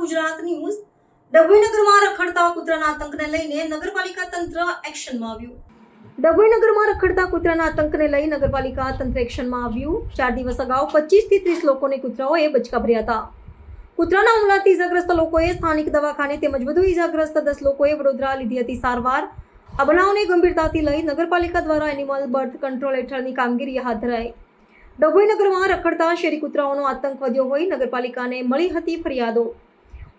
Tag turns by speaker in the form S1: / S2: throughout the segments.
S1: Gujarat news ડભોઈનગરમાં રખડતા કૂતરાના આતંકને લઈને નગરપાલિકા તંત્ર એક્શનમાં આવ્યું. ડભોઈનગરમાં રખડતા કૂતરાના આતંકને લઈ નગરપાલિકા તંત્ર એક્શનમાં આવ્યું. ચાર દિવસ અગાઉ પચીસથી ત્રીસ લોકોને કૂતરાઓએ બચકાભર્યા હતા. કૂતરાના હુમલાથી ઇજાગ્રસ્ત લોકોએ સ્થાનિક દવાખાને તેમજ વધુ ઇજાગ્રસ્ત દસ લોકોએ વડોદરા લીધી હતી સારવાર. આ બનાવને ગંભીરતાથી લઈ નગરપાલિકા દ્વારા એનિમલ બર્થ કંટ્રોલ હેઠળની કામગીરી હાથ ધરાઈ. ડભોઈનગરમાં રખડતા શેરી કૂતરાઓનો આતંક વધ્યો હોઈ નગરપાલિકાને મળી હતી ફરિયાદો.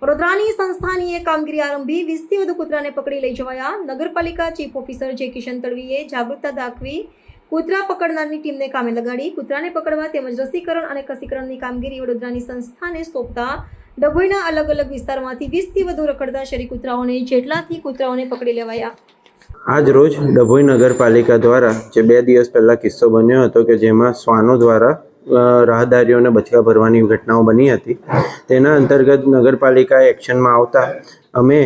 S1: વડોદરાની સંસ્થાની એ કામગીરી આરંભી વીસથી વધુ કૂતરાને પકડી લઈ જવાયા નગરપાલિકા ચીફ ઓફિસર જે કિશન તળવીએ જાગૃતતા દાખવી કૂતરા પકડનારની ટીમને કામે લગાડી કૂતરાને પકડવા તેમજ રસીકરણ અને કસીકરણની કામગીરી વડોદરાની સંસ્થાને સોંપતા ડભોઈના અલગ અલગ વિસ્તારમાંથી વીસથી વધુ રખડતા શેરી કૂતરાઓને જેટલાથી કૂતરાઓને પકડી લેવાયા.
S2: આજ રોજ ડભોઈ નગરપાલિકા દ્વારા જે બે દિવસ પહેલાં કિસ્સો બન્યો હતો કે જેમાં શ્વાનો દ્વારા રાહદારીઓને બચકા ભરવાની ઘટનાઓ બની હતી. તેના અંતર્ગત નગરપાલિકાએ એક્શનમાં આવતા અમે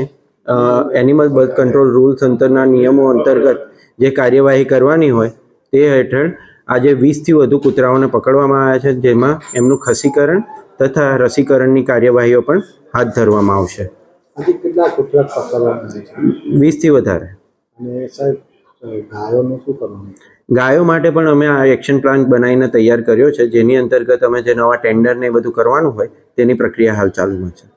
S2: એનિમલ બર્થ કંટ્રોલ રૂલ્સ અંતરના નિયમો અંતર્ગત જે કાર્યવાહી કરવાની હોય તે હેઠળ આજે વીસથી વધુ કૂતરાઓને પકડવામાં આવ્યા છે જેમાં એમનું ખસીકરણ તથા રસીકરણની કાર્યવાહીઓ પણ હાથ ધરવામાં આવશે. વીસથી વધારે.
S3: અને સાહેબ ગાયોનું શું કરવાનું
S2: ગાયો માટે પણ અમે આ એક્શન પ્લાન બનાવીને તૈયાર કર્યો છે. જેની અંતર્ગત અમે જે નવા ટેન્ડર ને બધું કરવાનું હોય, તેની પ્રક્રિયા હાલ ચાલુમાં છે.